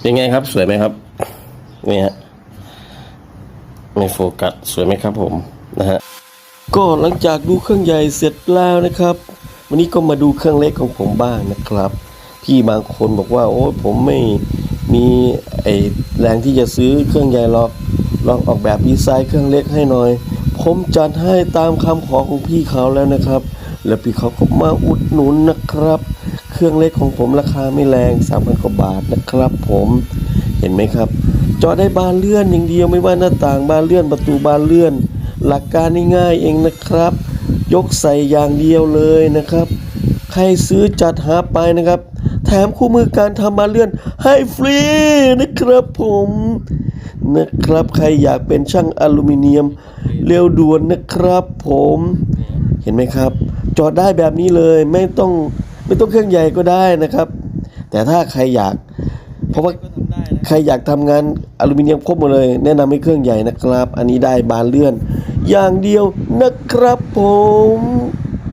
เป็นไงครับ สวยไหมครับนี่ฮะไม่โฟกัสสวยไหมครับผมนะฮะก็หลังจากดูเครื่องใหญ่เสร็จแล้วนะครับ วันนี้ก็มาดูเครื่องเล็กของผมบ้างนะครับพี่บางคนบอกว่า โอ้ผมไม่มีไอแรงที่จะซื้อเครื่องใหญ่หรอกลองออกแบบดีไซน์เครื่องเล็กให้หน่อย ผมจัดให้ตามคำขอของพี่เขาแล้วนะครับ แล้วพี่เขาก็มาอุดหนุนนะครับ เครื่องเล็กของผมราคาไม่แรงสามพันกว่าบาทนะครับ ผมเห็นไหมครับจอได้บานเลื่อนอย่างเดียวไม่ว่าหน้าต่างบานเลื่อนประตูบานเลื่อน หลักการง่ายๆเองนะครับ ยกใส่อย่างเดียวเลยนะครับ ใครซื้อจัดหาไปนะครับ แถมคู่มือการทำบานเลื่อนให้ฟรีนะครับผมนะครับใครอยากเป็นช่างอลูมิเนียมเร็วด่วนนะครับผมเห็นไหมครับ จอดได้แบบนี้เลยไม่ต้อง ไม่ต้องเครื่องใหญ่ก็ได้นะครับ แต่ถ้าใครอยาก เพราะว่าใครอยากทำงานอลูมิเนียมครบหมดเลย แนะนำให้เครื่องใหญ่นะครับ อันนี้ได้บานเลื่อน อย่างเดียวนะครับผม